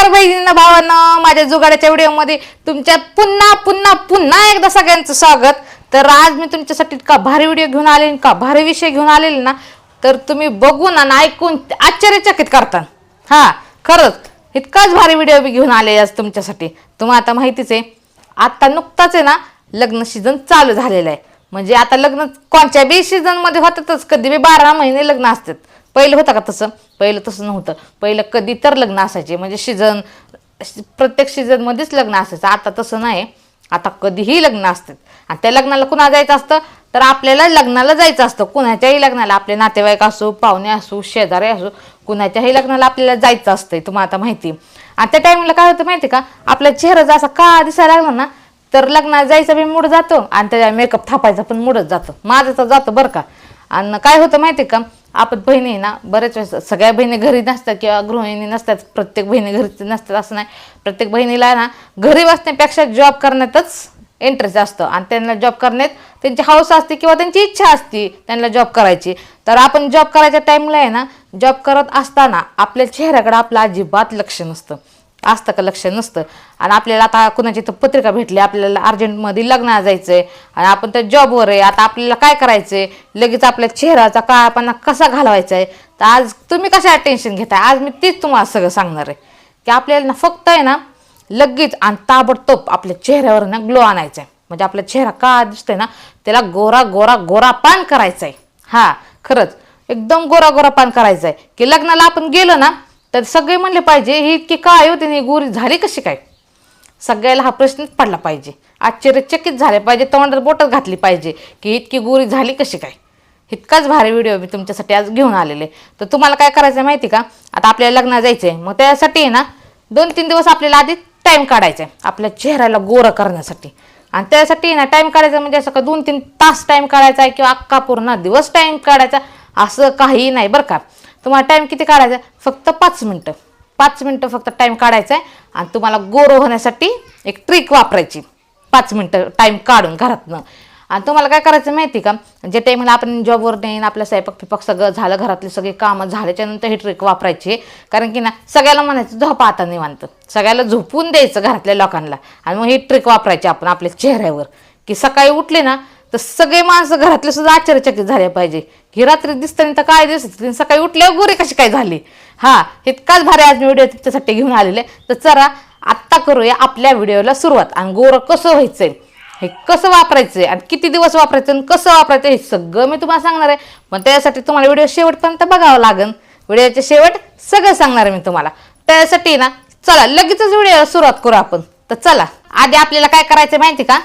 नमस्कार बहिणींना भावांना माझ्या जुगाड्याच्या व्हिडिओमध्ये तुमच्या पुन्हा पुन्हा पुन्हा एकदा सगळ्यांचं स्वागत. तर आज मी तुमच्यासाठी इतका भारी व्हिडिओ घेऊन आले का भारी विषय घेऊन आलेले ना तर तुम्ही बघून आणि ऐकून आश्चर्यचकित करता. हा खरंच इतकाच भारी व्हिडिओ मी घेऊन आले आज तुमच्यासाठी. तुम्हाला आता माहितीच आहे आता नुकताच आहे ना लग्न सीझन चालू झालेलं आहे. म्हणजे आता लग्न कोणत्या बी सीझनमध्ये होतातच कधी बी बारा महिने लग्न असतात. पहिलं होतं का तसं? पहिलं तसं नव्हतं. पहिलं कधी तर लग्न असायचे. म्हणजे सीझन प्रत्येक सीझनमध्येच लग्न असायचं. आता तसं नाही आता कधीही लग्न असतात. आणि त्या लग्नाला कुणा जायचं असतं? तर आपल्याला लग्नाला जायचं असतं. कुणाच्याही लग्नाला. आपले नातेवाईक असो पाहुणे असो शेजारी असो कुणाच्याही लग्नाला आपल्याला जायचं असतंय. तुम्हाला आता माहिती आणि त्या टायमाला काय होतं माहिती का? आपला चेहरा जर असा का दिसायला लागला ना तर लग्नात जायचा बी मूड जातो आणि त्याच्या मेकअप थापायचा पण मूडच जातो. माझं तर जातं बरं का. आणि काय होतं माहिती का? आपण बहिणी आहे ना बऱ्याच वेळेस सगळ्या बहिणी घरी नसतात किंवा गृहिणी नसतात प्रत्येक बहिणी घरी नसतात असं नाही. प्रत्येक बहिणीला ना घरी बसण्यापेक्षा जॉब करण्यातच इंटरेस्ट असतं आणि त्यांना जॉब करण्यात त्यांची हौस असते किंवा त्यांची इच्छा असते त्यांना जॉब करायची. तर आपण जॉब करायच्या टाईमला आहे ना जॉब करत असताना आपल्या चेहऱ्याकडे आपलं अजिबात लक्ष नसतं. असतं का लक्ष नसतं. आणि आपल्याला आता कुणाची तर पत्रिका भेटली आपल्याला अर्जंटमध्ये लग्नाला जायचं आहे आणि आपण तर जॉबवर आहे आता आपल्याला काय करायचं आहे लगेच आपल्या चेहऱ्याचा काळापणा कसा घालवायचा आहे तर आज तुम्ही कशा टेन्शन घेताय? आज मी तेच तुम्हाला सगळं सांगणार आहे. की आपल्याला ना फक्त आहे ना लगेच आणि ताबडतोब आपल्या चेहऱ्यावर ना ग्लो आणायचा आहे म्हणजे आपला चेहरा का दिसतोय ना त्याला गोरा गोरा गोरा पान करायचा आहे हा खरंच. एकदम गोरा गोरा पान करायचं आहे की लग्नाला आपण गेलो ना तर सगळे म्हणले पाहिजे ही इतकी काय होती आणि ही गोरी झाली कशी काय? सगळ्याला हा प्रश्नच पडला पाहिजे. आश्चर्यचकित झाले पाहिजे तोंडात बोटच घातली पाहिजे की इतकी गोरी झाली कशी काय? इतकाच भारी व्हिडिओ मी तुमच्यासाठी आज घेऊन आलेले. तर तुम्हाला काय करायचं आहे माहिती का? आता आपल्याला लग्नात जायचं आहे मग त्यासाठी आहे ना दोन तीन दिवस आपल्याला आधी टाईम काढायचा आहे आपल्या चेहऱ्याला गोरं करण्यासाठी. आणि त्यासाठी ना टाईम काढायचा म्हणजे असं का दोन तीन तास टाईम काढायचा आहे किंवा अख्खा पूर्ण दिवस टाईम काढायचा असं काही नाही बरं का. तुम्हाला टाईम किती काढायचा आहे? फक्त पाच मिनटं. पाच मिनटं फक्त टाईम काढायचा आहे. आणि तुम्हाला गोरं होण्यासाठी एक ट्रिक वापरायची. पाच मिनटं टाईम काढून घरातनं. आणि तुम्हाला काय करायचं माहिती का? जे टाईमला आपण जॉबवर नेईन आपल्या स्वयंपाक पिपाक सगळं झालं घरातली सगळी कामं झाल्याच्यानंतर ही ट्रिक वापरायची. कारण की ना सगळ्याला म्हणायचं झोपा आता निवांत. सगळ्याला झोपून द्यायचं घरातल्या लोकांना. आणि मग ही ट्रिक वापरायची आपण आपल्या चेहऱ्यावर. की सकाळी उठले ना तर सगळे माणसं घरातले सुद्धा आश्चर्यचकित झाले पाहिजे. की रात्री दिसताना तर काय दिसत आणि सकाळी उठल्यावर गोरे कशी काय झाली? हा इतकाच भारी आज मी व्हिडिओ तुमच्यासाठी घेऊन आलेले. तर चला आत्ता करूया आपल्या व्हिडिओला सुरुवात. आणि गोरं कसं व्हायचंय? हे कसं वापरायचं आणि किती दिवस वापरायचं आणि कसं वापरायचं हे सगळं मी तुम्हाला सांगणार आहे. पण त्यासाठी तुम्हाला व्हिडिओ शेवटपर्यंत बघावं लागेल. व्हिडिओचे शेवट सगळं सांगणार आहे मी तुम्हाला. त्यासाठी ना चला लगेचच व्हिडिओला सुरुवात करू आपण. तर चला आधी आपल्याला काय करायचं माहिती का?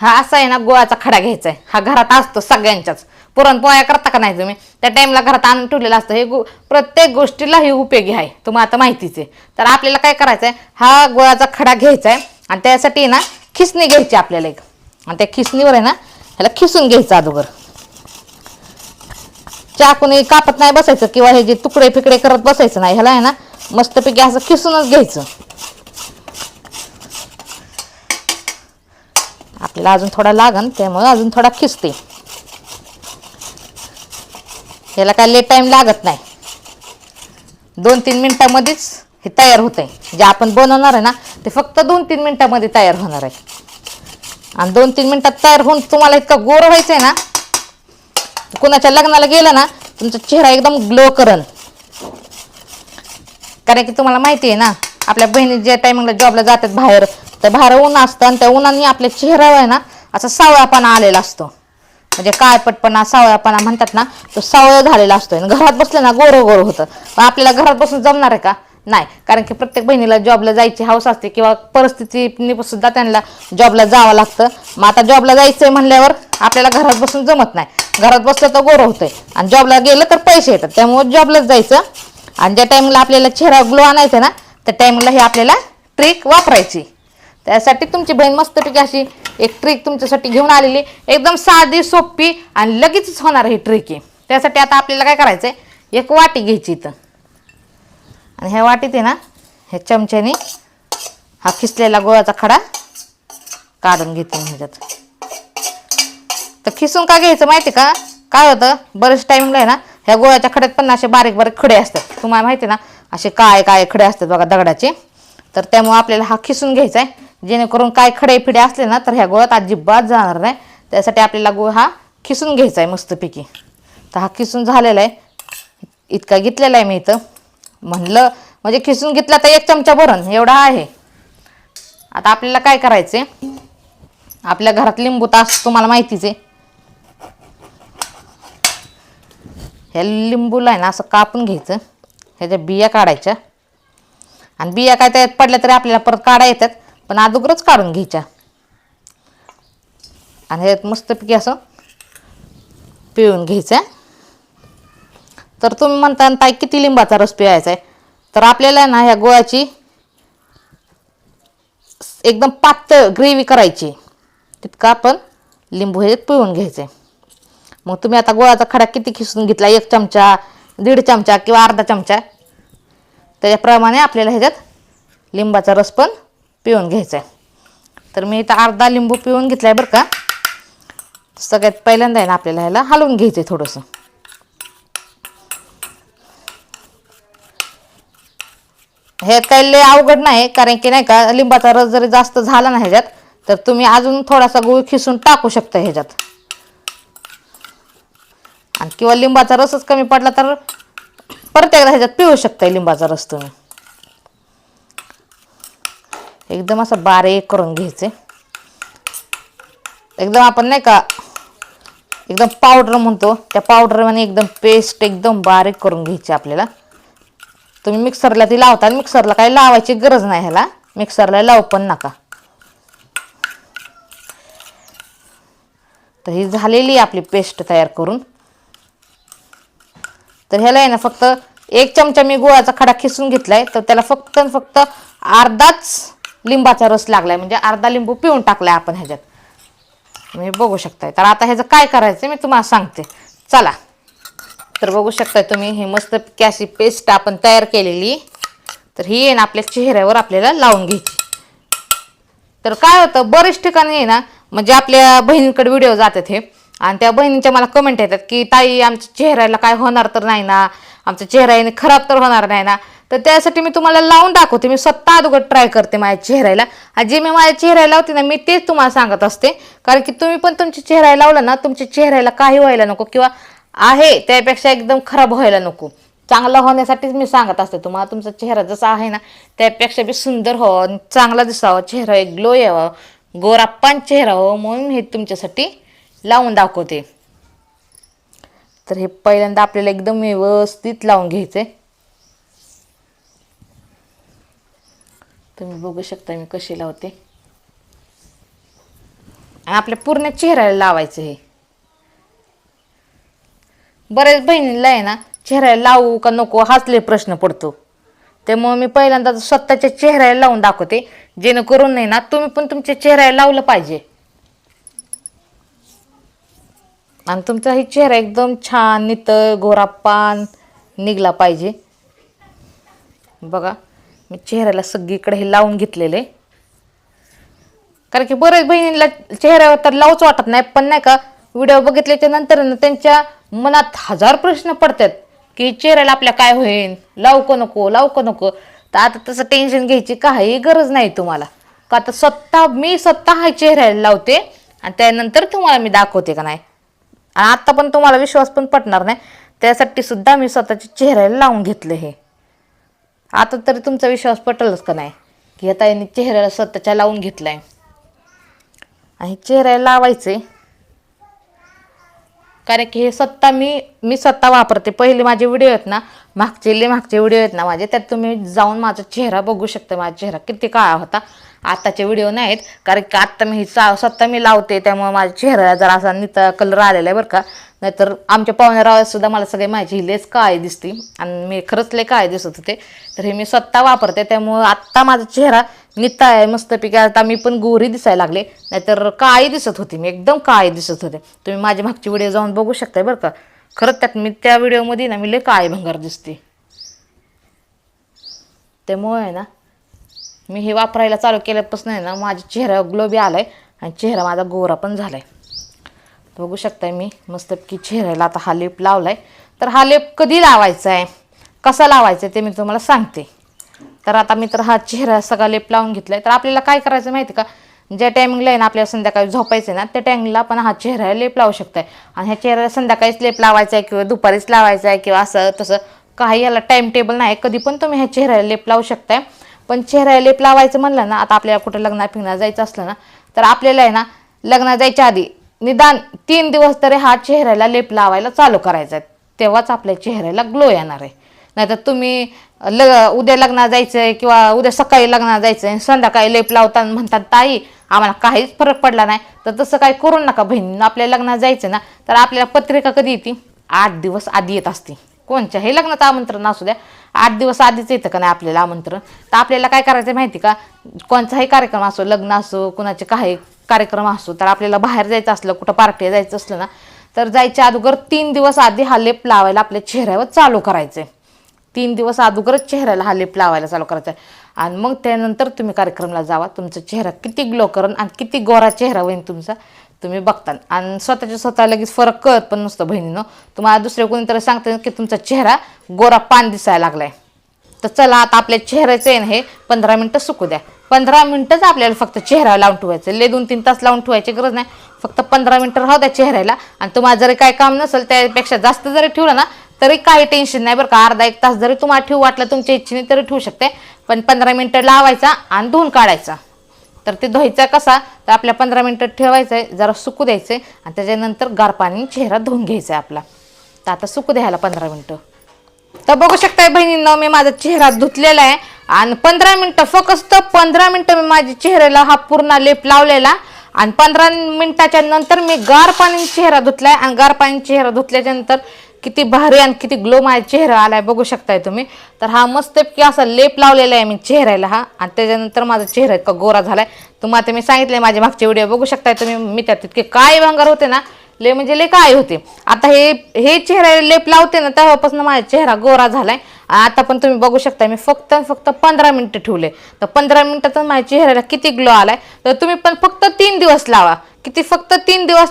हा असा आहे ना गोळाचा खडा घ्यायचा आहे हा घरात असतो सगळ्यांच्याच. पुरणपोळ्या करता का नाही तुम्ही? त्या टाईमला घरात आणून ठेवलेलं असतं. हे गो प्रत्येक गोष्टीला हे उपयोगी आहे. तुम्हाला आता माहितीच आहे. तर आपल्याला काय करायचं आहे हा गोळाचा खडा घ्यायचा आहे आणि त्यासाठी ना खिसणी घ्यायची आपल्याला एक. आणि त्या खिसणीवर आहे ना ह्याला खिसून घ्यायचं अगोदर. चाकून कापत नाही बसायचं किंवा हे जे तुकडे फिकडे करत बसायचं नाही ह्याला आहे ना मस्तपैकी असं खिसूनच घ्यायचं. आपल्याला अजून थोडा लागन त्यामुळे अजून थोडा खिसते. याला काय लेट टाईम लागत नाही. दोन तीन मिनटामध्येच हे तयार होत आहे जे आपण बनवणार आहे ना ते फक्त दोन तीन मिनटामध्ये तयार होणार आहे. आणि दोन तीन मिनटात तयार होऊन तुम्हाला इतकं गोर व्हायचं आहे ना कुणाच्या लग्नाला गेलं ना तुमचा चेहरा एकदम ग्लो करन कारण की तुम्हाला माहिती आहे ना आपल्या बहिणी ज्या टायमिंगला जॉबला जातात बाहेर तर बाहेर ऊन असतं आणि त्या उन्हाने आपल्या चेहऱ्यावर आहे ना असा सावळापणा आलेला असतो. म्हणजे काळपटपणा सावळापणा म्हणतात ना तो सावळ झालेला असतो आणि घरात बसलं ना गोरं गोरं होतं. पण आपल्याला घरात बसून जमणार आहे का? नाही. कारण की प्रत्येक बहिणीला जॉबला जायची हौस असते किंवा परिस्थितीने सुद्धा त्यांना जॉबला जावं लागतं. मग आता जॉबला जायचंय म्हणल्यावर आपल्याला घरात बसून जमत नाही. घरात बसलं तर गोरं होतंय. आणि जॉबला गेलं तर पैसे येतात. त्यामुळे जॉबलाच जायचं. आणि ज्या टाईमला आपल्याला चेहरा ग्लो आणायचा ना त्या टाईमला हे आपल्याला ट्रिक वापरायची. त्यासाठी तुमची बहीण मस्तपैकी अशी एक ट्रिक तुमच्यासाठी घेऊन आलेली. एकदम साधी सोपी आणि लगेचच होणार ही ट्रिक आहे त्यासाठी आता आपल्याला काय करायचं आहे एक वाटी घ्यायची इथं. आणि ह्या वाटीत आहे ना ह्या चमच्याने हा खिसलेला गोळाचा खडा काढून घेते ह्याच्यात. तर खिसून का घ्यायचं माहिती का? काय होतं? बरेच टाईमला आहे ना ह्या गोळ्याच्या खड्यात पण असे बारीक बारीक खडे असतात. तुम्हाला माहिती आहे ना असे काय काय खडे असतात बघा दगडाचे. तर त्यामुळे आपल्याला हा खिसून घ्यायचा आहे जेणेकरून काय खडे फिडे असले ना तर ह्या गोळ्यात अजिबात जाणार नाही. त्यासाठी आपल्याला गुळ हा खिसून घ्यायचा आहे मस्तपैकी. तर हा खिसून झालेला आहे. इतका घेतलेला आहे मी इथं. म्हणलं म्हणजे खिसून घेतला तर एक चमचा भरण एवढा आहे. आता आपल्याला काय करायचं आहे आपल्या घरात लिंबू तास तुम्हाला माहितीच. आहे ह्या लिंबूला आहे ना असं कापून घ्यायचं. ह्याच्या बिया काढायच्या. आणि बिया काय त्यात पडल्या तरी आपल्याला परत काढा येतात पण अगोदरच काढून घ्यायच्या. आणि ह्यात मस्तपैकी असं पिळून घ्यायचं तर तुम्ही म्हणता ताई किती लिंबाचा रस पिळायचा आहे तर आपल्याला ना ह्या गोळाची एकदम पातळ ग्रेव्ही करायची. तितका आपण लिंबू हे पिळून घ्यायचे मग तुम्ही आता गोळाचा खडा किती खिसून घेतला? एक चमचा दीड चमचा किंवा अर्धा चमचा? त्याच्याप्रमाणे आपल्याला ह्याच्यात लिंबाचा रस पण पिऊन घ्यायचा आहे तर मी इथं अर्धा लिंबू पिऊन घेतला आहे बरं का. सगळ्यात पहिल्यांदा आहे ना आपल्याला ह्याला हलवून घ्यायचं आहे थोडंसं. हे काही लय अवघड नाही कारण की नाही का लिंबाचा रस जरी जास्त झाला ना ह्याच्यात तर तुम्ही अजून थोडासा गुळ खिसून टाकू शकता ह्याच्यात. आणि किंवा लिंबाचा रसच कमी पडला तर परत एकदा ह्याच्यात पिऊ शकता लिंबाचा रस तुम्ही. एकदम असं बारीक करून घ्यायचे. एकदम आपण नाही का एकदम पावडर म्हणतो त्या पावडरमध्ये एकदम पेस्ट एकदम बारीक करून घ्यायची आपल्याला. तुम्ही मिक्सरला ती लावता आणि मिक्सरला काही लावायची गरज नाही ह्याला. मिक्सरला लावू पण नका. तर ही झालेली आहे आपली पेस्ट तयार करून. तर ह्याला आहे ना फक्त एक चमचा मी गुळाचा खडा खिसून घेतलाय. तर त्याला फक्त फक्त अर्धाच लिंबाचा रस लागलाय म्हणजे अर्धा लिंबू पिऊन टाकलाय आपण ह्याच्यात. म्हणजे बघू शकताय. तर आता ह्याचं काय करायचं मी तुम्हाला सांगते. चला. तर बघू शकताय तुम्ही हे मस्त अशी पेस्ट आपण तयार केलेली. तर ही आहे ना आपल्या चेहऱ्यावर आपल्याला लावून घ्यायची. तर काय होतं बरेच ठिकाणी आहे ना म्हणजे आपल्या बहिणींकडे व्हिडिओ जातात हे. आणि त्या बहिणींच्या मला कमेंट येतात की ताई आमच्या चेहऱ्याला काय होणार तर नाही ना. आमचा चेहरा खराब तर होणार नाही ना. तर त्यासाठी मी तुम्हाला लावून दाखवते. मी स्वतः अगोदर ट्राय करते माझ्या चेहऱ्याला. आणि जे मी माझ्या चेहऱ्याला लावते ना मी तेच तुम्हाला सांगत असते. कारण की तुम्ही पण तुमच्या चेहऱ्याला लावलं ना तुमच्या चेहऱ्याला काही व्हायला नको किंवा आहे त्यापेक्षा एकदम खराब व्हायला नको. चांगला होण्यासाठीच मी सांगत असते तुम्हाला तुमचा चेहरा जसा आहे ना त्यापेक्षा बी सुंदर हो आणि चांगला दिसावा चेहरा एक ग्लो यावा गोराप्पान चेहरा हो म्हणून हे तुमच्यासाठी लावून दाखवते. तर हे पहिल्यांदा आपल्याला एकदम व्यवस्थित लावून घ्यायचं आहे तुम्ही बघू शकता मी कशी लावते. आणि आपल्या पूर्ण चेहऱ्याला लावायचं हे. बऱ्याच बहिणीला आहे ना चेहऱ्याला लावू का नको हाच लय प्रश्न पडतो. त्यामुळे मी पहिल्यांदा स्वतःच्या चेहऱ्याला लावून दाखवते जेणेकरून नाही ना तुम्ही पण तुमच्या चेहऱ्याला लावलं पाहिजे. आणि तुमचा ही चेहरा एकदम छान नितळ गोरापान निघला पाहिजे. बघा. मी चेहऱ्याला सगळीकडे हे लावून घेतलेले. कारण की बरेच बहिणींना चेहऱ्यावर तर लावूच वाटत नाही पण नाही का व्हिडिओ बघितल्याच्या नंतर त्यांच्या मनात हजार प्रश्न पडतात की चेहऱ्याला आपल्या काय होईल लावू का नको? लावू का नको? तर आता तसं टेन्शन घ्यायची काही गरज नाही तुम्हाला. का तर स्वतः मी स्वतः हा चेहऱ्याला लावते आणि त्यानंतर तुम्हाला मी दाखवते का नाही? आणि आत्ता पण तुम्हाला विश्वास पण पटणार नाही. त्यासाठी सुद्धा मी स्वतःच्या चेहऱ्याला लावून घेतलं हे. आता तरी तुमचा विश्वास पटलच का नाही? की आता यांनी चेहऱ्याला स्वतःच्या लावून घेतलाय. आणि चेहऱ्याला लावायचे कारण की हे स्वतः मी मी स्वतः वापरते. पहिले माझे व्हिडिओ आहेत ना मागचे मागचे व्हिडिओ आहेत ना माझे त्यात तुम्ही जाऊन माझा चेहरा बघू शकता. माझा चेहरा किती काळा होता. आत्ताचे व्हिडिओ नाहीत. कारण की आत्ता मी ही चा स्वतः मी लावते त्यामुळे माझ्या चेहऱ्याला जरा असा निता कलर आलेला आहे बरं का. नाहीतर आमच्या पाहुण्यारावात सुद्धा मला सगळे माझी ही लेस काळी दिसती. आणि मी खरंच लय काळे दिसत होते. तर हे मी स्वतः वापरते त्यामुळं आत्ता माझा चेहरा निता आहे मस्तपैकी आता मी पण गोरी दिसायला लागले. नाहीतर काळी दिसत होती मी एकदम काळी दिसत होते. तुम्ही माझे मागची व्हिडिओ जाऊन बघू शकताय बरं का. खरंच त्यात मी त्या व्हिडिओमध्ये ना मी लय काळी भंगार दिसते. त्यामुळे आहे ना मी हे वापरायला चालू केल्यापासून आहे ना माझ्या चेहरा ग्लोबी आलाय आणि चेहरा माझा गोरा पण झाला आहे बघू शकताय मी मस्तपैकी चेहऱ्याला आता हा लेप लावलाय. तर हा लेप कधी लावायचा आहे कसा लावायचा आहे ते मी तुम्हाला सांगते. तर आता मी तर हा चेहरा सगळा लेप लावून घेतलाय. तर आपल्याला काय करायचं माहिती का? ज्या टायमिंगला आहे ना आपल्याला संध्याकाळी झोपायचं आहे ना त्या टायमिंगला आपण हा चेहरा लेप लावू शकताय. आणि ह्या चेहऱ्याला संध्याकाळीच लेप लावायचा आहे किंवा दुपारीच लावायचा आहे किंवा असं तसं काही याला टाईम टेबल नाही. कधी पण तुम्ही ह्या चेहऱ्याला लेप लावू शकताय. पण चेहऱ्याला लेप लावायचं म्हणलं ना आता आपल्याला कुठं लग्नात फिरणार जायचं असलं ना तर आपल्याला आहे ना लग्नात जायच्या आधी निदान तीन दिवस तरी हा चेहऱ्याला लेप लावायला चालू करायचा आहे. तेव्हाच आपल्या चेहऱ्याला ग्लो येणार आहे. नाहीतर तुम्ही ल उद्या लग्नात जायचं आहे किंवा उद्या सकाळी लग्नात जायचं आहे संध्याकाळी लेप लावताना म्हणतात ताई आम्हाला काहीच फरक पडला नाही. तर तसं काही करू नका बहिणीनं आपल्या लग्नात जायचं ना तर आपल्याला पत्रिका कधी येते? आठ दिवस आधी येत असते. कोणत्याही लग्नाचं आमंत्रण असू द्या. आठ दिवस आधीच येतं का नाही आपल्याला आमंत्रण? तर आपल्याला काय करायचं आहे माहिती का? कोणताही कार्यक्रम असो लग्न असो कुणाचे काही कार्यक्रम असो तर आपल्याला बाहेर जायचं असलं कुठं पार्टी जायचं असलं ना तर जायच्या अगोदर तीन दिवस आधी हा लेप लावायला आपल्या चेहऱ्यावर चालू करायचं आहे तीन दिवस अगोदरच चेहऱ्याला हा लेप लावायला चालू करायचा आहे आणि मग त्यानंतर तुम्ही कार्यक्रमाला जावा तुमचा चेहरा किती ग्लो करण आणि किती गोरा चेहरा होईल तुमचा तुम्ही बघता आणि स्वतःच्या स्वतः लगेच फरक कळत पण नसतं बहिणीनं. तुम्हाला दुसरे कोणीतरी सांगतं की तुमचा चेहरा गोरा पान दिसायला लागलाय. तर चला आता आपल्या चेहऱ्याचं आहे ना हे पंधरा मिनटं सुकू द्या. पंधरा मिनटंच आपल्याला फक्त चेहरा लावून ठेवायचं. ले दोन तीन तास लावून ठेवायची गरज नाही. फक्त पंधरा मिनटं राहू द्या चेहऱ्याला. आणि तुम्हाला जरी काय काम नसेल त्यापेक्षा जास्त जरी ठेवलं ना तरी काही टेन्शन नाही बरं का. अर्धा एक तास जरी तुम्हाला ठेवू वाटलं तुमच्या इच्छेने तरी ठेवू शकते. पण पंधरा मिनटं लावायचा आणि धुवून काढायचा. तर ते धुवायचा कसा? तर आपल्या पंधरा मिनटं ठेवायचं आहे जरा सुकू द्यायचं आहे आणि त्याच्यानंतर गार पाणी चेहरा धुवून घ्यायचा आहे आपला. तर आता सुकू द्यायला पंधरा मिनटं. तर बघू शकताय बहिणींना मी माझा चेहरा धुतलेला आहे आणि पंधरा मिनटं फक्त पंधरा मिनटं मी माझ्या चेहऱ्याला हा पूर्ण लेप लावलेला आणि पंधरा मिनटाच्या नंतर मी गार पाणी चेहरा धुतलाय आणि गार पाणी चेहरा धुतल्याच्या नंतर किती भारी आणि किती ग्लो माझ्या चेहरा आलाय बघू शकताय तुम्ही. तर हा मस्तपैकी असा लेप लावलेला आहे मी चेहऱ्याला हा. आणि त्याच्यानंतर माझा चेहरा इतका गोरा झालाय. तुम्हाला आता मी सांगितले माझे मागचे व्हिडिओ बघू शकताय तुम्ही. मी त्यात इतके काय भंगार होते ना. ले म्हणजे ले काय होते. आता हे हे चेहरा लेप लावते ना तेव्हापासून माझा चेहरा गोरा झालाय. आता पण तुम्ही बघू शकता मी फक्त फक्त पंधरा मिनिटं ठेवले. तर पंधरा मिनिटातच माझ्या चेहऱ्याला किती ग्लो आलाय. तर तुम्ही पण फक्त तीन दिवस लावा. किती फक्त तीन दिवस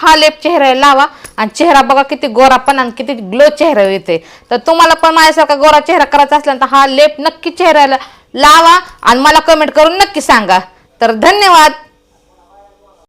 हा लेप चेहऱ्याला लावा आणि चेहरा बघा किती गोरा पण आणि किती ग्लो चेहरा येते तर तुम्हाला पण माझ्यासारखा गोरा चेहरा करायचा असला तर हा लेप नक्की चेहऱ्याला लावा आणि मला कमेंट करून नक्की सांगा. तर धन्यवाद.